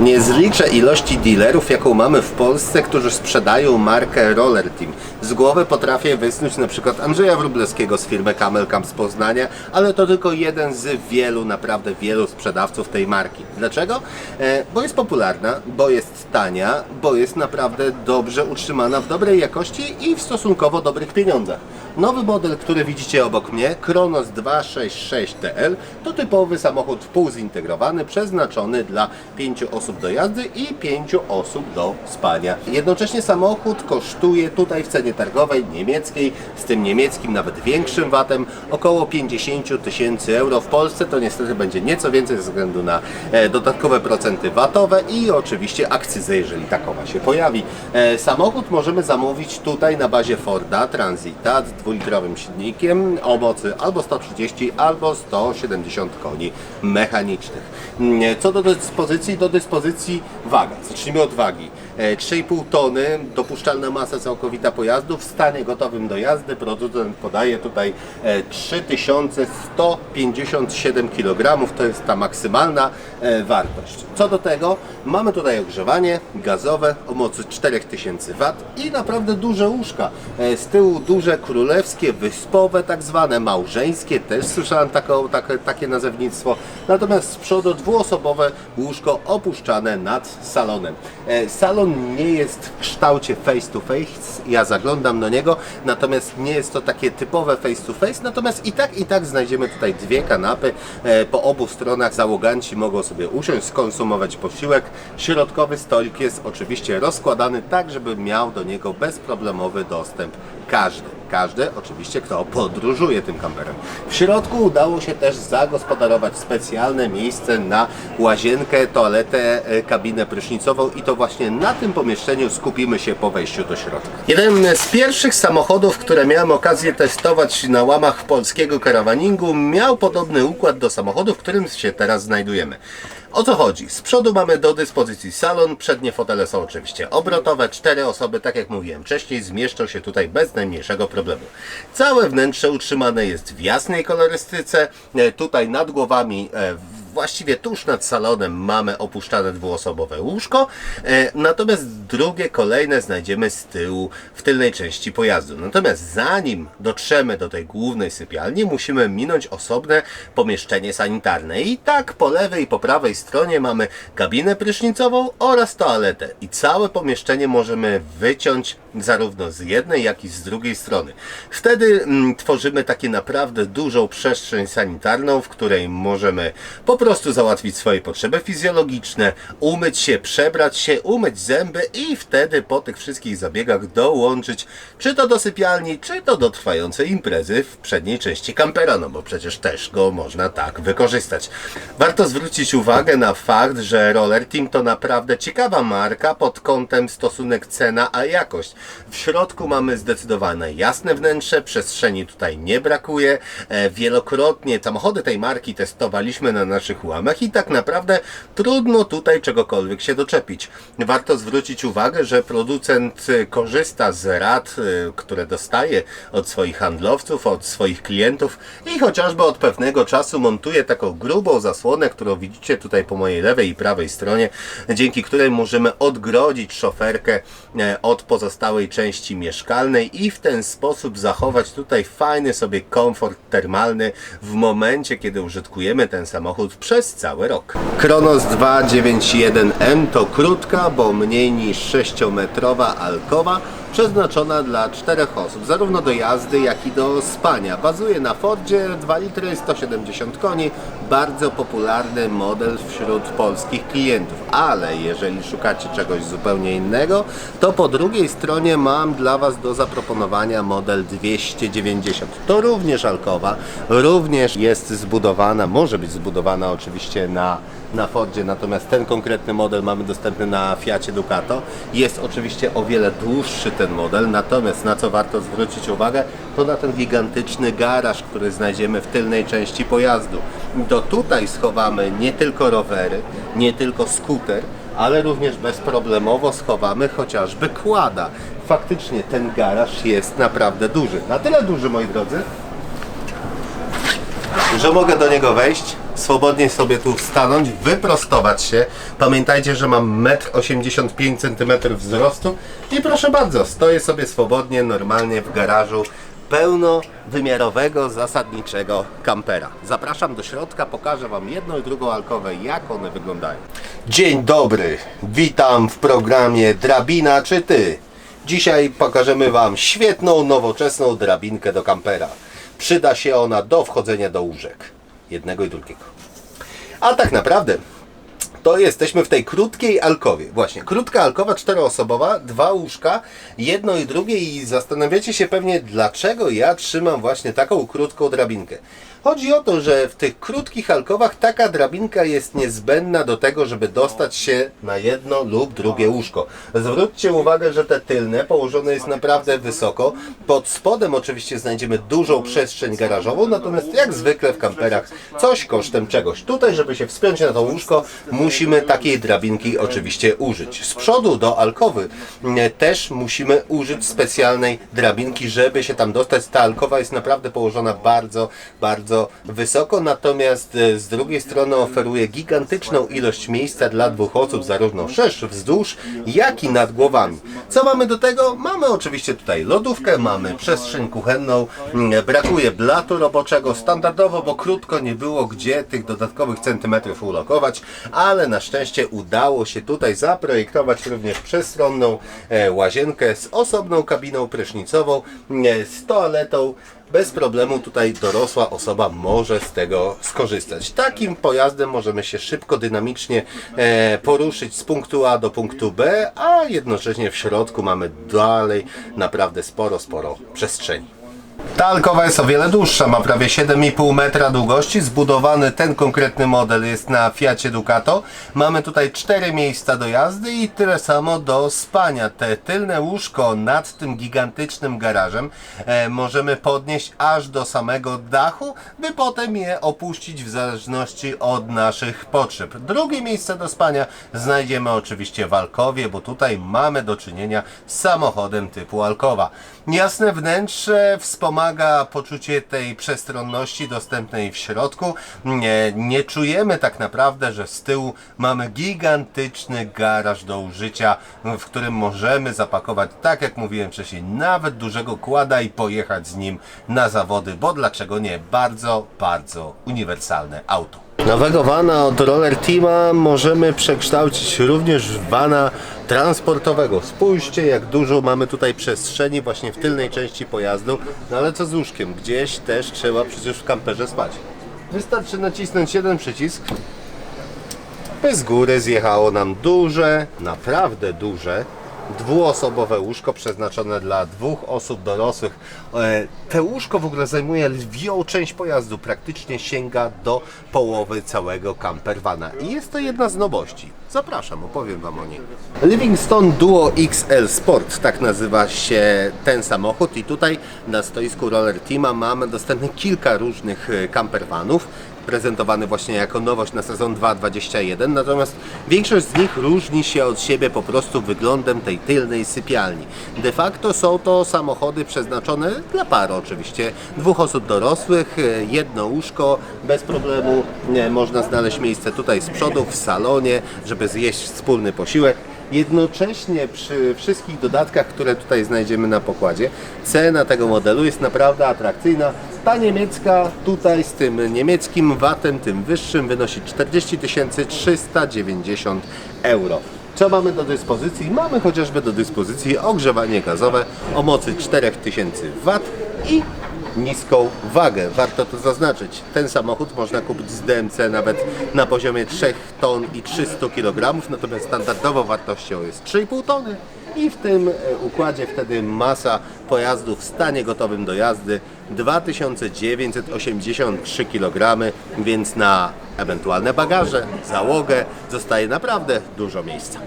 Nie zliczę ilości dealerów, jaką mamy w Polsce, którzy sprzedają markę Roller Team. Z głowy potrafię wysnuć na przykład Andrzeja Wróblewskiego z firmy Camel Camp z Poznania, ale to tylko jeden z wielu, naprawdę wielu sprzedawców tej marki. Dlaczego? E, bo jest popularna, bo jest tania, bo jest naprawdę dobrze utrzymana w dobrej jakości i w stosunkowo dobrych pieniądzach. Nowy model, który widzicie obok mnie, Kronos 266TL, to typowy samochód półzintegrowany, przeznaczony dla 5 osób do jazdy i 5 osób do spania. Jednocześnie samochód kosztuje tutaj w cenie targowej niemieckiej, z tym niemieckim nawet większym VAT-em, około 50 tysięcy euro. W Polsce to niestety będzie nieco więcej ze względu na e, dodatkowe procenty VAT-owe i oczywiście akcyzę, jeżeli takowa się pojawi. E, samochód możemy zamówić tutaj na bazie Forda Transita z dwulitrowym silnikiem o mocy albo 130, albo 170 koni mechanicznych. Mm, Co do dyspozycji, do dyspozycji waga. Zacznijmy od wagi. E, 3,5 tony dopuszczalna masa całkowita pojazdu w stanie gotowym do jazdy. Producent podaje tutaj e, 3157 kg, to jest ta maksymalna e, wartość. Co do tego, mamy tutaj ogrzewanie gazowe o mocy 4000 W i naprawdę duże łóżka. E, Z tyłu duże królewskie, wyspowe, tak zwane małżeńskie, też słyszałem taką, takie, takie nazewnictwo. Natomiast z przodu dwuosobowe łóżko opuszczane nad salonem. E, Salon nie jest w kształcie face to face, ja zaglądam do niego, natomiast nie jest to takie typowe face to face, natomiast i tak i tak znajdziemy tutaj dwie kanapy, e, po obu stronach załoganci mogą sobie usiąść, skonsumować posiłek. Środkowy stolik jest oczywiście rozkładany tak, żeby miał do niego bezproblemowy dostęp każdy. Każdy, oczywiście, kto podróżuje tym kamperem. W środku udało się też zagospodarować specjalne miejsce na łazienkę, toaletę, e, kabinę prysznicową i to właśnie na tym pomieszczeniu skupimy się po wejściu do środka. Jeden z pierwszych samochodów, które miałem okazję testować na łamach polskiego karawaningu, miał podobny układ do samochodu, w którym się teraz znajdujemy. O co chodzi? Z przodu mamy do dyspozycji salon, przednie fotele są oczywiście obrotowe, cztery osoby, tak jak mówiłem wcześniej, zmieszczą się tutaj bez najmniejszego problemu. Całe wnętrze utrzymane jest w jasnej kolorystyce, E, tutaj nad głowami e, właściwie tuż nad salonem mamy opuszczane dwuosobowe łóżko, e, natomiast drugie, kolejne znajdziemy z tyłu w tylnej części pojazdu. Natomiast zanim dotrzemy do tej głównej sypialni, musimy minąć osobne pomieszczenie sanitarne. I tak po lewej i po prawej stronie mamy kabinę prysznicową oraz toaletę. I całe pomieszczenie możemy wyciąć zarówno z jednej, jak i z drugiej strony. Wtedy mm, tworzymy takie naprawdę dużą przestrzeń sanitarną, w której możemy po prostu załatwić swoje potrzeby fizjologiczne, umyć się, przebrać się, umyć zęby i wtedy po tych wszystkich zabiegach dołączyć czy to do sypialni, czy to do trwającej imprezy w przedniej części kampera, no bo przecież też go można tak wykorzystać. Warto zwrócić uwagę na fakt, że Roller Team to naprawdę ciekawa marka pod kątem stosunek cena a jakość. W środku mamy zdecydowane jasne wnętrze, przestrzeni tutaj nie brakuje. E, Wielokrotnie samochody tej marki testowaliśmy na łamach i tak naprawdę trudno tutaj czegokolwiek się doczepić. Warto zwrócić uwagę, że producent korzysta z rad, e, które dostaje od swoich handlowców, od swoich klientów i chociażby od pewnego czasu montuje taką grubą zasłonę, którą widzicie tutaj po mojej lewej i prawej stronie, dzięki której możemy odgrodzić szoferkę e, od pozostałej części mieszkalnej i w ten sposób zachować tutaj fajny sobie komfort termalny w momencie, kiedy użytkujemy ten samochód przez cały rok. Kronos 291M to krótka, bo mniej niż 6-metrowa alkowa przeznaczona dla czterech osób, zarówno do jazdy, jak i do spania. Bazuje na Fordzie 2 litry 170 koni, bardzo popularny model wśród polskich klientów. Ale jeżeli szukacie czegoś zupełnie innego, to po drugiej stronie mam dla Was do zaproponowania model 290. To również alkowa, również jest zbudowana, może być zbudowana oczywiście na na Fordzie, natomiast ten konkretny model mamy dostępny na Fiacie Ducato. Jest oczywiście o wiele dłuższy ten model, natomiast na co warto zwrócić uwagę, to na ten gigantyczny garaż, który znajdziemy w tylnej części pojazdu. Do tutaj schowamy nie tylko rowery, nie tylko skuter, ale również bezproblemowo schowamy chociażby kłada. Faktycznie ten garaż jest naprawdę duży. Na tyle duży, moi drodzy, że mogę do niego wejść, swobodnie sobie tu stanąć, wyprostować się. Pamiętajcie, że mam 1,85 cm wzrostu i proszę bardzo, stoję sobie swobodnie, normalnie w garażu pełnowymiarowego, zasadniczego kampera. Zapraszam do środka, pokażę Wam jedną i drugą alkowę, jak one wyglądają. Dzień dobry, witam w programie Drabina czy Ty? Dzisiaj pokażemy Wam świetną, nowoczesną drabinkę do kampera. Przyda się ona do wchodzenia do łóżek. Jednego i drugiego. A tak naprawdę to jesteśmy w tej krótkiej alkowie. Właśnie, krótka alkowa czteroosobowa, dwa łóżka, jedno i drugie i zastanawiacie się pewnie, dlaczego ja trzymam właśnie taką krótką drabinkę. Chodzi o to, że w tych krótkich alkowach taka drabinka jest niezbędna do tego, żeby dostać się na jedno lub drugie łóżko. Zwróćcie uwagę, że te tylne położone jest naprawdę wysoko. Pod spodem oczywiście znajdziemy dużą przestrzeń garażową, natomiast jak zwykle w kamperach coś kosztem czegoś. Tutaj, żeby się wspiąć na to łóżko, musimy takiej drabinki oczywiście użyć. Z przodu do alkowy mm, też musimy użyć specjalnej drabinki, żeby się tam dostać. Ta alkowa jest naprawdę położona bardzo, bardzo wysoko, natomiast e, z drugiej strony oferuje gigantyczną ilość miejsca dla dwóch osób, zarówno wszerz, wzdłuż, jak i nad głowami. Co mamy do tego? Mamy oczywiście tutaj lodówkę, mamy przestrzeń kuchenną, mm, brakuje blatu roboczego standardowo, bo krótko nie było gdzie tych dodatkowych centymetrów ulokować, ale na szczęście udało się tutaj zaprojektować również przestronną e, łazienkę z osobną kabiną prysznicową, e, z toaletą, bez problemu tutaj dorosła osoba może z tego skorzystać. Takim pojazdem możemy się szybko, dynamicznie e, poruszyć z punktu A do punktu B, a jednocześnie w środku mamy dalej naprawdę sporo, sporo przestrzeni. Ta alkowa jest o wiele dłuższa, ma prawie 7,5 metra długości. Zbudowany ten konkretny model jest na Fiacie Ducato. Mamy tutaj 4 miejsca do jazdy i tyle samo do spania. Te tylne łóżko nad tym gigantycznym garażem e, możemy podnieść aż do samego dachu, by potem je opuścić w zależności od naszych potrzeb. Drugie miejsce do spania znajdziemy oczywiście w alkowie, bo tutaj mamy do czynienia z samochodem typu alkowa. Jasne wnętrze wspomaga poczucie tej przestronności dostępnej w środku. Nie, nie czujemy tak naprawdę, że z tyłu mamy gigantyczny garaż do użycia, w którym możemy zapakować, tak jak mówiłem wcześniej, nawet dużego kłada i pojechać z nim na zawody, bo dlaczego nie? Bardzo, bardzo uniwersalne auto. Nowego vana od Roller Teama możemy przekształcić również w vana transportowego. Spójrzcie jak dużo mamy tutaj przestrzeni właśnie w tylnej części pojazdu, no ale co z łóżkiem? Gdzieś też trzeba przecież w kamperze spać. Wystarczy nacisnąć jeden przycisk, by z góry zjechało nam duże, naprawdę duże, dwuosobowe łóżko przeznaczone dla dwóch osób dorosłych. E, Te łóżko w ogóle zajmuje lwią część pojazdu, praktycznie sięga do połowy całego campervana i jest to jedna z nowości. Zapraszam, opowiem Wam o niej. Livingstone Duo XL Sport, tak nazywa się ten samochód i tutaj na stoisku Roller Teama mamy dostępne kilka różnych e, campervanów prezentowany właśnie jako nowość na sezon 2.21, natomiast większość z nich różni się od siebie po prostu wyglądem tej tylnej sypialni. De facto są to samochody przeznaczone dla pary oczywiście, dwóch osób dorosłych, e, jedno łóżko, bez problemu e, można znaleźć miejsce tutaj z przodu, w salonie, żeby zjeść wspólny posiłek. Jednocześnie przy wszystkich dodatkach, które tutaj znajdziemy na pokładzie, cena tego modelu jest naprawdę atrakcyjna. Ta niemiecka tutaj z tym niemieckim VAT-em, tym wyższym, wynosi 40 390 euro. Co mamy do dyspozycji? Mamy chociażby do dyspozycji ogrzewanie gazowe o mocy 4000 W i niską wagę. Warto to zaznaczyć. Ten samochód można kupić z DMC nawet na poziomie 3 ton i 300 kg, natomiast standardową wartością jest 3,5 tony. I w tym e, układzie wtedy masa pojazdu w stanie gotowym do jazdy 2983 kg, więc na ewentualne bagaże, załogę zostaje naprawdę dużo miejsca.